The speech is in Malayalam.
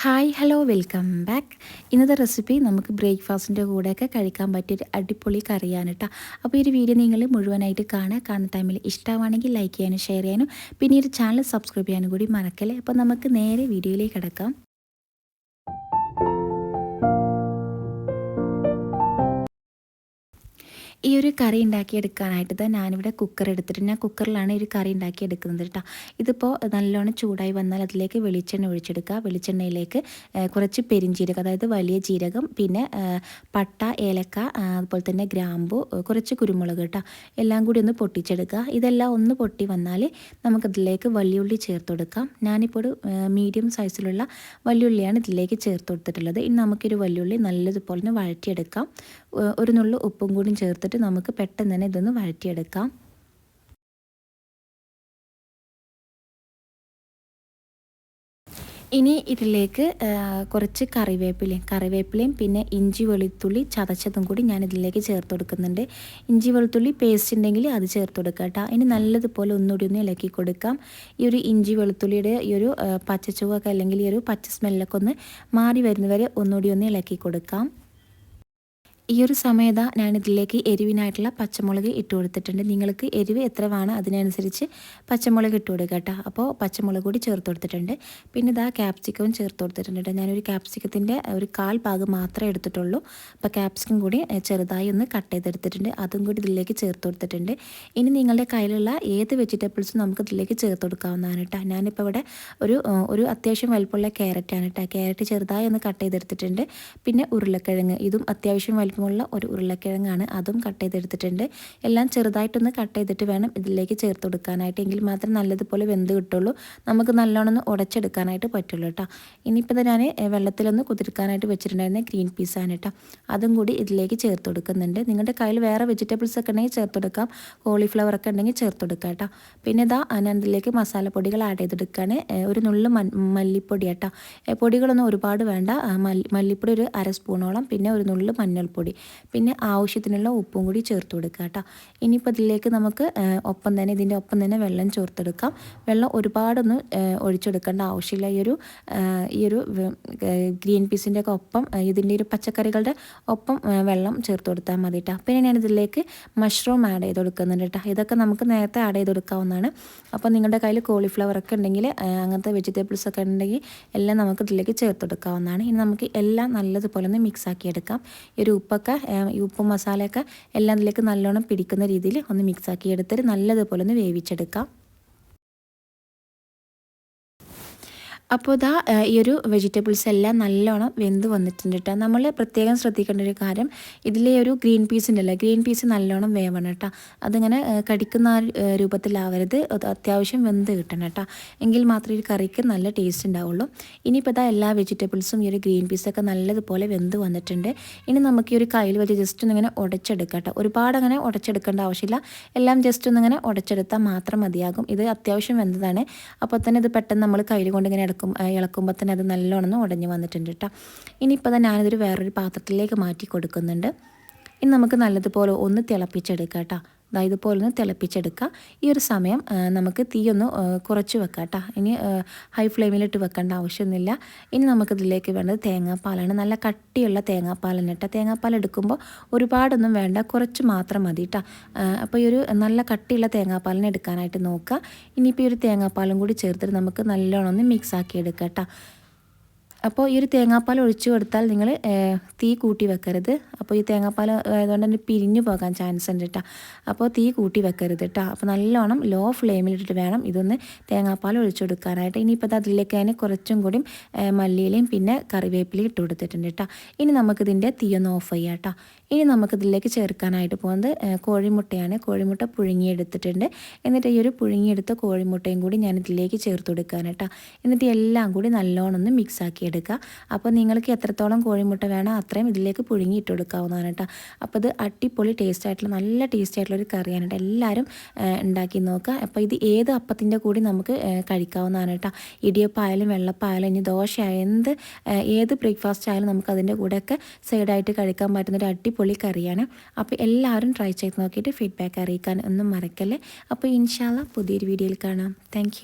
ഹായ് ഹലോ വെൽക്കം ബാക്ക് ഇന്നത്തെ റെസിപ്പി നമുക്ക് ബ്രേക്ക്ഫാസ്റ്റിന്റെ കൂടെയൊക്കെ കഴിക്കാൻ പറ്റിയൊരു അടിപൊളി കറിയാണ് കേട്ടോ അപ്പോൾ ഈ ഒരു വീഡിയോ നിങ്ങൾ മുഴുവനായിട്ട് കാണുക. കാണുന്ന ടൈമിൽ ഇഷ്ടമാണെങ്കിൽ ലൈക്ക് ചെയ്യാനും ഷെയർ ചെയ്യാനും പിന്നെ ഈ ചാനൽ സബ്സ്ക്രൈബ് ചെയ്യാനും കൂടി മറക്കല്ലേ? അപ്പോൾ നമുക്ക് നേരെ വീഡിയോയിലേക്ക് കിടക്കാം. ഈ ഒരു കറി ഉണ്ടാക്കിയെടുക്കാനായിട്ട് ഞാനിവിടെ കുക്കർ എടുത്തിട്ട് ഞാൻ കുക്കറിലാണ് ഒരു കറി ഉണ്ടാക്കിയെടുക്കുന്നത് കേട്ടോ ഇതിപ്പോൾ നല്ലോണം ചൂടായി വന്നാൽ അതിലേക്ക് വെളിച്ചെണ്ണ ഒഴിച്ചെടുക്കുക. വെളിച്ചെണ്ണയിലേക്ക് കുറച്ച് പെരിഞ്ചീരകം അതായത് വലിയ ജീരകം പിന്നെ പട്ട ഏലക്ക അതുപോലെ തന്നെ ഗ്രാമ്പു കുറച്ച് കുരുമുളക് കേട്ടോ എല്ലാം കൂടി ഒന്ന് പൊട്ടിച്ചെടുക്കുക. ഇതെല്ലാം ഒന്ന് പൊട്ടി വന്നാൽ നമുക്കതിലേക്ക് വലിയുള്ളി ചേർത്ത് കൊടുക്കാം. ഞാനിപ്പോൾ ഒരു മീഡിയം സൈസിലുള്ള വലിയുള്ളിയാണ് ഇതിലേക്ക് ചേർത്ത് കൊടുത്തിട്ടുള്ളത്. ഇനി നമുക്കൊരു വലിയുള്ളി നല്ലതുപോലെ വഴറ്റിയെടുക്കാം. ഒരു നുള്ളു ഉപ്പും കൂടി ചേർത്തിട്ട് നമുക്ക് പെട്ടെന്ന് തന്നെ ഇതൊന്ന് വഴറ്റിയെടുക്കാം. ഇനി ഇതിലേക്ക് കുറച്ച് കറിവേപ്പിലയും കറിവേപ്പിലയും പിന്നെ ഇഞ്ചി വെളുത്തുള്ളി ചതച്ചതും കൂടി ഞാൻ ഇതിലേക്ക് ചേർത്ത് കൊടുക്കുന്നുണ്ട്. ഇഞ്ചി വെളുത്തുള്ളി പേസ്റ്റ് ഉണ്ടെങ്കിൽ അത് ചേർത്ത് കൊടുക്കുക കേട്ടോ. ഇനി നല്ലതുപോലെ ഒന്നുകൂടി ഒന്ന് ഇളക്കി കൊടുക്കാം. ഈ ഒരു ഇഞ്ചി വെളുത്തുള്ളിയുടെ ഈ ഒരു പച്ചച്ചുവൊക്കെ അല്ലെങ്കിൽ ഈ ഒരു പച്ച സ്മെല്ലൊക്കെ ഒന്ന് മാറി വരുന്നവരെ ഒന്നുകൂടി ഒന്ന് ഇളക്കി കൊടുക്കാം. ഈ ഒരു സമയത്ത് ഞാനിതിലേക്ക് എരിവിനായിട്ടുള്ള പച്ചമുളക് ഇട്ട് കൊടുത്തിട്ടുണ്ട്. നിങ്ങൾക്ക് എരിവ് എത്ര വേണം അതിനനുസരിച്ച് പച്ചമുളക് ഇട്ട് കൊടുക്കുക കേട്ടോ. അപ്പോൾ പച്ചമുളക് കൂടി ചേർത്ത് കൊടുത്തിട്ടുണ്ട്. പിന്നെ ഇതാ ക്യാപ്സിക്കവും ചേർത്ത് കൊടുത്തിട്ടുണ്ട് ഞാനൊരു ക്യാപ്സിക്കത്തിന്റെ ഒരു കാൽ ഭാഗം മാത്രമേ എടുത്തിട്ടുള്ളൂ. അപ്പോൾ ക്യാപ്സിക്കം കൂടി ചെറുതായി ഒന്ന് കട്ട് ചെയ്തെടുത്തിട്ടുണ്ട്. അതും കൂടി ഇതിലേക്ക് ചേർത്ത് കൊടുത്തിട്ടുണ്ട്. ഇനി നിങ്ങളുടെ കയ്യിലുള്ള ഏത് വെജിറ്റബിൾസും നമുക്ക് ഇതിലേക്ക് ചേർത്ത് കൊടുക്കാവുന്നതാണ് കേട്ടോ. ഞാനിപ്പോൾ ഇവിടെ ഒരു ഒരു അത്യാവശ്യം വലുപ്പമുള്ള ക്യാരറ്റാണ് കേട്ടോ. ക്യാരറ്റ് ചെറുതായി ഒന്ന് കട്ട് ചെയ്തെടുത്തിട്ടുണ്ട്. പിന്നെ ഉരുളക്കിഴങ്ങ് ഇതും അത്യാവശ്യം വലുപ്പം വലിപ്പമുള്ള ഒരു ഉരുളക്കിഴങ്ങാണ് അതും കട്ട് ചെയ്തെടുത്തിട്ടുണ്ട്. എല്ലാം ചെറുതായിട്ടൊന്ന് കട്ട് ചെയ്തിട്ട് വേണം ഇതിലേക്ക് ചേർത്ത് കൊടുക്കാനായിട്ട്. എങ്കിൽ മാത്രം നല്ലതുപോലെ വെന്ത് കിട്ടുള്ളൂ. നമുക്ക് നല്ലോണമെന്ന് ഉടച്ചെടുക്കാനായിട്ട് പറ്റുള്ളൂ കേട്ടോ ഇനിയിപ്പോൾ ഞാൻ വെള്ളത്തിലൊന്ന് കുതിർക്കാനായിട്ട് വെച്ചിട്ടുണ്ടായിരുന്ന ഗ്രീൻ പീസാണ് കേട്ടോ അതും കൂടി ഇതിലേക്ക് ചേർത്ത് കൊടുക്കുന്നുണ്ട്. നിങ്ങളുടെ കയ്യിൽ വേറെ വെജിറ്റബിൾസ് ഒക്കെ ഉണ്ടെങ്കിൽ ചേർത്ത് കൊടുക്കാം. കോളിഫ്ലവർ ഒക്കെ ഉണ്ടെങ്കിൽ ചേർത്ത് കൊടുക്കാം കേട്ടോ പിന്നെ ഇതാ ഞാൻ ഇതിലേക്ക് മസാലപ്പൊടികൾ ആഡ് ചെയ്തെടുക്കുകയാണ് ഒരു നുള്ളു മല്ലിപ്പൊടി കേട്ടോ പൊടികളൊന്നും ഒരുപാട് വേണ്ട. മല്ലിപ്പൊടി ഒരു അര സ്പൂണോളം പിന്നെ ഒരു നുള്ളു മഞ്ഞൾപ്പൊടി പിന്നെ ആവശ്യത്തിനുള്ള ഉപ്പും കൂടി ചേർത്ത് കൊടുക്കുക കേട്ടോ. ഇനിയിപ്പോൾ ഇതിലേക്ക് നമുക്ക് ഒപ്പം തന്നെ ഇതിന്റെ ഒപ്പം തന്നെ വെള്ളം ചേർത്തെടുക്കാം. വെള്ളം ഒരുപാടൊന്നും ഒഴിച്ചെടുക്കേണ്ട ആവശ്യമില്ല. ഈ ഒരു ഈ ഒരു ഗ്രീൻ പീസിന്റെ ഒക്കെ ഒപ്പം ഇതിന്റെ ഒരു പച്ചക്കറികളുടെ ഒപ്പം വെള്ളം ചേർത്ത് കൊടുത്താൽ മതി കേട്ടോ. പിന്നെ ഞാൻ ഇതിലേക്ക് മഷ്റൂം ആഡ് ചെയ്ത് കൊടുക്കുന്നുണ്ട് കേട്ടോ. ഇതൊക്കെ നമുക്ക് നേരത്തെ ആഡ് ചെയ്ത് കൊടുക്കാവുന്നതാണ്. അപ്പോൾ നിങ്ങളുടെ കയ്യിൽ കോളിഫ്ലവർ ഒക്കെ ഉണ്ടെങ്കിൽ അങ്ങനത്തെ വെജിറ്റബിൾസ് ഒക്കെ ഉണ്ടെങ്കിൽ എല്ലാം നമുക്ക് ഇതിലേക്ക് ചേർത്ത് കൊടുക്കാവുന്നതാണ്. ഇനി നമുക്ക് എല്ലാം നല്ലതുപോലെ ഒന്ന് മിക്സ് ആക്കിയെടുക്കാം ഈ ഒരു ഉപ്പൊക്കെ ഈ ഉപ്പും മസാലയൊക്കെ എല്ലാം ഇതിലേക്ക് നല്ലോണം പിടിക്കുന്ന രീതിയിൽ ഒന്ന് മിക്സാക്കി എടുത്തിട്ട് നല്ലതുപോലെ ഒന്ന് വേവിച്ചെടുക്കാം. അപ്പോൾ ഇതാ ഈ ഒരു വെജിറ്റബിൾസ് എല്ലാം നല്ലോണം വെന്ത് വന്നിട്ടുണ്ട് കേട്ടോ നമ്മൾ പ്രത്യേകം ശ്രദ്ധിക്കേണ്ട ഒരു കാര്യം ഇതിലെ ഒരു ഗ്രീൻ പീസ് ഉണ്ടല്ലോ ഗ്രീൻ പീസ് നല്ലോണം വേവണം കേട്ടോ അതിങ്ങനെ കടിക്കുന്ന രൂപത്തിലാവരുത്. അത് അത്യാവശ്യം വെന്ത് കിട്ടണം കേട്ടോ എങ്കിൽ മാത്രമേ ഈ കറിക്ക് നല്ല ടേസ്റ്റ് ഉണ്ടാവുള്ളൂ. ഇനിയിപ്പോൾ ഇതാ എല്ലാ വെജിറ്റബിൾസും ഈ ഒരു ഗ്രീൻ പീസൊക്കെ നല്ലതുപോലെ വെന്ത് വന്നിട്ടുണ്ട്. ഇനി നമുക്ക് ഈ ഒരു കയ്യിൽ വെച്ച് ജസ്റ്റ് ഒന്നിങ്ങനെ ഉടച്ചെടുക്കാം കേട്ടോ ഒരുപാട് അങ്ങനെ ഉടച്ചെടുക്കേണ്ട ആവശ്യമില്ല. എല്ലാം ജസ്റ്റ് ഒന്നിങ്ങനെ ഉടച്ചെടുത്താൽ മാത്രം മതിയാകും. ഇത് അത്യാവശ്യം വെന്തതാണ്. അപ്പോൾ തന്നെ ഇത് പെട്ടെന്ന് നമ്മൾ കയ്യിൽ കൊണ്ട് ഇങ്ങനെ ഇളക്കും ഇളക്കുമ്പോൾ തന്നെ അത് നല്ലോണം ഉടഞ്ഞു വന്നിട്ടുണ്ട് കേട്ടോ ഇനിയിപ്പോൾ തന്നെ ഞാനിതൊരു വേറൊരു പാത്രത്തിലേക്ക് മാറ്റി കൊടുക്കുന്നുണ്ട്. ഇനി നമുക്ക് നല്ലതുപോലെ ഒന്ന് തിളപ്പിച്ചെടുക്കാം കേട്ടോ. അതായത് ഇതുപോലെ ഒന്ന് തിളപ്പിച്ചെടുക്കുക ഈ ഒരു സമയം നമുക്ക് തീയൊന്ന് കുറച്ച് വെക്കാം കേട്ടോ. ഇനി ഹൈ ഫ്ലെയിമിലിട്ട് വെക്കേണ്ട ആവശ്യമൊന്നുമില്ല. ഇനി നമുക്കിതിലേക്ക് വേണ്ടത് തേങ്ങാപ്പാലാണ്. നല്ല കട്ടിയുള്ള തേങ്ങാപ്പാലാണ് കേട്ടോ. തേങ്ങാപ്പാൽ എടുക്കുമ്പോൾ ഒരുപാടൊന്നും വേണ്ട കുറച്ച് മാത്രം മതി കേട്ടോ. അപ്പോൾ ഈ ഒരു നല്ല കട്ടിയുള്ള തേങ്ങാപ്പാലിനെ എടുക്കാനായിട്ട് നോക്കുക. ഇനിയിപ്പോൾ ഈ ഒരു തേങ്ങാപ്പാലും കൂടി ചേർത്തിട്ട് നമുക്ക് നല്ലോണം ഒന്ന് മിക്സ് ആക്കി എടുക്കാം കേട്ടോ. അപ്പോൾ ഈ ഒരു തേങ്ങാപ്പാൽ ഒഴിച്ചു കൊടുത്താൽ നിങ്ങൾ തീ കൂട്ടി വെക്കരുത്. അപ്പോൾ ഈ തേങ്ങാപ്പാൽ ആയതുകൊണ്ട് തന്നെ പിരിഞ്ഞു പോകാൻ ചാൻസ് ഉണ്ട് കേട്ടോ അപ്പോൾ തീ കൂട്ടി വെക്കരുത് കേട്ടോ അപ്പോൾ നല്ലോണം ലോ ഫ്ലെയിമിലിട്ടിട്ട് വേണം ഇതൊന്ന് തേങ്ങാപ്പാൽ ഒഴിച്ചു കൊടുക്കാനായിട്ട്. ഇനിയിപ്പോൾ അതിലേക്ക് അതിന് കുറച്ചും കൂടി മല്ലിയിലയും പിന്നെ കറിവേപ്പിലയും ഇട്ട് കൊടുത്തിട്ടുണ്ട് കേട്ടോ ഇനി നമുക്കിതിന്റെ ഒന്ന് ഓഫ് ചെയ്യാം കേട്ടോ ഇനി നമുക്കിതിലേക്ക് ചേർക്കാനായിട്ട് പോകുന്നത് കോഴിമുട്ടയാണ്. കോഴിമുട്ട പുഴുങ്ങിയെടുത്തിട്ടുണ്ട്. എന്നിട്ട് ഈ ഒരു പുഴുങ്ങിയെടുത്ത കോഴിമുട്ടയും കൂടി ഞാൻ ഇതിലേക്ക് ചേർത്ത് കൊടുക്കാൻ കേട്ടോ. എന്നിട്ട് എല്ലാം കൂടി നല്ലോണം ഒന്ന് മിക്സ് ആക്കി എടുക്കുക. അപ്പോൾ നിങ്ങൾക്ക് എത്രത്തോളം കോഴിമുട്ട വേണോ അത്രയും ഇതിലേക്ക് പുഴുങ്ങി ഇട്ട് കൊടുക്കാവുന്നതാണ് കേട്ടോ. അപ്പോൾ ഇത് അടിപൊളി ടേസ്റ്റ് ആയിട്ടുള്ള നല്ല ടേസ്റ്റ് ആയിട്ടുള്ള ഒരു കറിയാണ് കേട്ടോ. എല്ലാവരും ഉണ്ടാക്കി നോക്കുക. അപ്പോൾ ഇത് ഏത് അപ്പത്തിന്റെ കൂടി നമുക്ക് കഴിക്കാവുന്നതാണ് കേട്ടോ. ഇടിയപ്പായാലും വെള്ളപ്പായാലും ഇനി ദോശയായാലും എന്ത് ഏത് ബ്രേക്ക്ഫാസ്റ്റ് ആയാലും നമുക്ക് അതിന്റെ കൂടെയൊക്കെ സൈഡായിട്ട് കഴിക്കാൻ പറ്റുന്ന ഒരു അടിപൊളി കറിയാണ് അപ്പോൾ എല്ലാവരും ട്രൈ ചെയ്ത് നോക്കിയിട്ട് ഫീഡ്ബാക്ക് അറിയിക്കാൻ ഒന്നും മറക്കല്ലേ. അപ്പോൾ ഇൻഷാല്ല പുതിയൊരു വീഡിയോയിൽ കാണാം. താങ്ക്